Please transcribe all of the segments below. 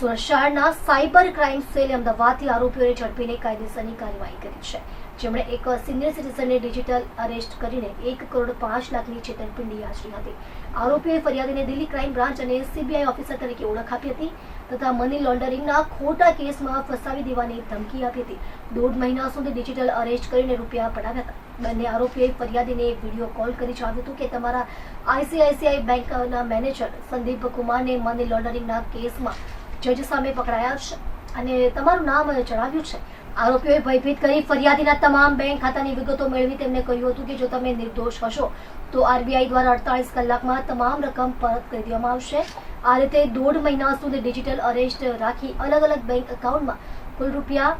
સુરત શહેરના cyber crime સેલે અમદાવાદથી આરોપીઓને ઝડપીને કાયદેસરની કાર્યવાહી કરી છે. જેમણે એક સિનિયર સિટીઝનને ડિજિટલ અરેસ્ટ કરીને એક કરોડ પાંચ લાખની છેતરપિંડી આચરી હતી. આરોપીઓએ ફરિયાદીને દિલ્હી ક્રાઇમ બ્રાન્ચ અને સીબીઆઈ ઓફિસર તરીકે ઓળખ આપી હતી તથા મની લોન્ડરિંગના ખોટા કેસમાં ફસાવી દેવાની ધમકી આપી હતી. દોઢ મહિના સુધી ડિજિટલ અરેસ્ટ કરીને રૂપિયા પડાવ્યા હતા. બંને આરોપીએ ફરિયાદીને વીડિયો કોલ કરી જણાવ્યું હતું કે તમારા આઈસીઆઈસીઆઈ બેંકના મેનેજર સંદીપ કુમારને મની લોન્ડરિંગના કેસમાં જજ સામે પકડાયા છે અને તમારું નામ જણાવ્યું છે. આરોપીઓએ ભયભીત કરી ફરિયાદીના તમામ બેંક ખાતાની વિગતો મેળવી તેમને કહ્યું હતું કે જો તમે નિર્દોષ હશો, તો આરબીઆઈ દ્વારા અડતાલીસ કલાકમાં તમામ રકમ પરત કરી દેવામાં આવશે. આ રીતે દોઢ મહિના સુધી ડિજિટલ અરેસ્ટ રાખી અલગ અલગ બેંક એકાઉન્ટમાં કુલ રૂપિયા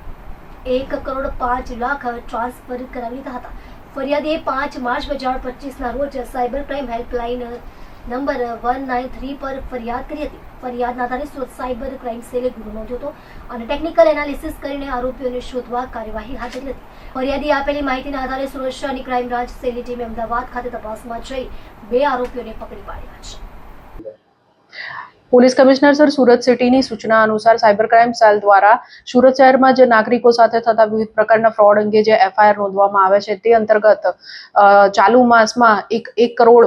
એક કરોડ પાંચ લાખ ટ્રાન્સફર કરાવી લીધા હતા. ફરિયાદીએ પાંચ માર્ચ બે હજાર પચીસના રોજ cyber crime helpline number one nine three પર ફરિયાદ કરી હતી. ફરિયાદના આધારે સુરત સાયબર ક્રાઇમ સેલે ગુનો નોંધ્યો હતો અને ટેકનિકલ એનાલિસિસ કરીને આરોપીઓને શોધવા કાર્યવાહી હાથ ધરી હતી. ફરિયાદી આપેલી માહિતીના આધારે સુરક્ષા અને ક્રાઇમ બ્રાન્ચ સેલની ટીમે અમદાવાદ ખાતે તપાસમાં જઈ બે આરોપીઓને પકડી પાડ્યા છે. પોલીસ કમિશનર સર, સુરત સિટીની સૂચના અનુસાર સાયબર ક્રાઇમ સેલ દ્વારા સુરત શહેરમાં જે નાગરિકો સાથે થતા વિવિધ પ્રકારના ફ્રોડ અંગે જે એફઆઈઆર નોંધવામાં આવે છે તે અંતર્ગત ચાલુ માસમાં એક એક કરોડ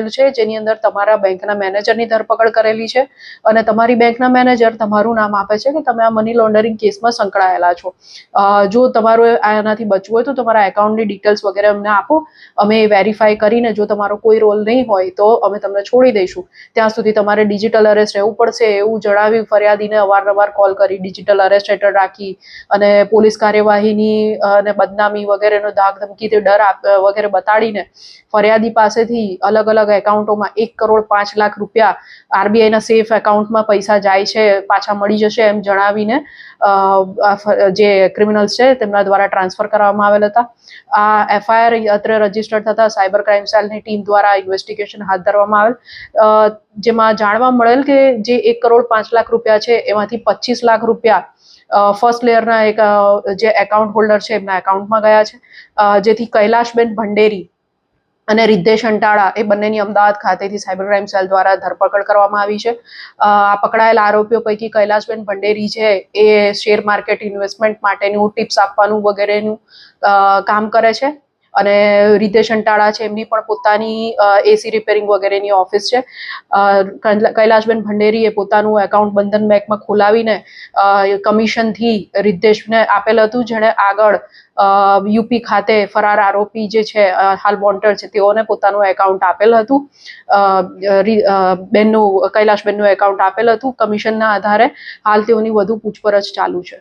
છે, જેની અંદર તમારા બેંકના મેનેજરની ધરપકડ કરેલી છે અને તમારી બેંકના મેનેજર તમારું નામ આપે છે કે તમે આ મની લોન્ડરિંગ કેસમાં સંકળાયેલા છો. જો તમારું આનાથી બચવું હોય તો તમારા એકાઉન્ટની ડિટેલ્સ વગેરે અમને આપો. અમે વેરીફાઈ કરીને જો તમારો કોઈ રોલ નહીં હોય તો અમે તમને છોડી દઈશું. ત્યાં સુધી તમારે ડિજિટલ અરેસ્ટ રહેવું પડશે એવું જણાવી ફરિયાદીને અવારનવાર કોલ કરી ડિજિટલ અરેસ્ટ હેઠળ રાખી અને પોલીસ કાર્યવાહીની અને બદનામી વગેરેનો ધાક ધમકી તે ડર વગેરે બતાડીને ફરિયાદી પાસેથી અલગ અલગ એકાઉન્ટોમાં એક કરોડ પાંચ લાખ રૂપિયા આરબીઆઈના સેફ એકાઉન્ટમાં પૈસા જાય છે, પાછા મળી જશે એમ જણાવીને જે ક્રિમિનલ્સ છે તેમના દ્વારા ટ્રાન્સફર કરવામાં આવેલ હતા. આ એફઆઈઆર અત્રે રજિસ્ટર થતા સાયબર ક્રાઇમ સેલની ટીમ દ્વારા ઇન્વેસ્ટિગેશન હાથ ધરવામાં આવેલ. જેમાં જાણવા મળેલ કે જે એક કરોડ પાંચ લાખ રૂપિયા છે, એમાંથી પચીસ લાખ રૂપિયા ફર્સ્ટ લેયરના એક જે એકાઉન્ટ હોલ્ડર છે એમના એકાઉન્ટમાં ગયા છે. જેથી કૈલાશબેન ભંડેરી અને રિદ્ધેશ અંટાળા એ બંનેની અમદાવાદ ખાતેથી સાયબર ક્રાઇમ સેલ દ્વારા ધરપકડ કરવામાં આવી છે. આ પકડાયેલા આરોપીઓ પૈકી કૈલાશબેન ભંડેરી છે, એ શેર માર્કેટ ઇન્વેસ્ટમેન્ટ માટેનું ટિપ્સ આપવાનું વગેરેનું કામ કરે છે. અને રીતેશ અંટાળા છે, એમની પણ પોતાની એસી રિપેરિંગ વગેરેની ઓફિસ છે. કૈલાશબેન ભંડેરીએ પોતાનું એકાઉન્ટ બંધન બેંકમાં ખોલાવીને કમિશનથી રીતેશને આપેલ હતું, જેણે આગળ યુપી ખાતે ફરાર આરોપી જે છે હાલ વોન્ટેડ છે, તેઓને પોતાનું એકાઉન્ટ આપેલ હતું. બેનનું, કૈલાશબેનનું એકાઉન્ટ આપેલ હતું. કમિશનના આધારે હાલ તેઓની વધુ પૂછપરછ ચાલુ છે.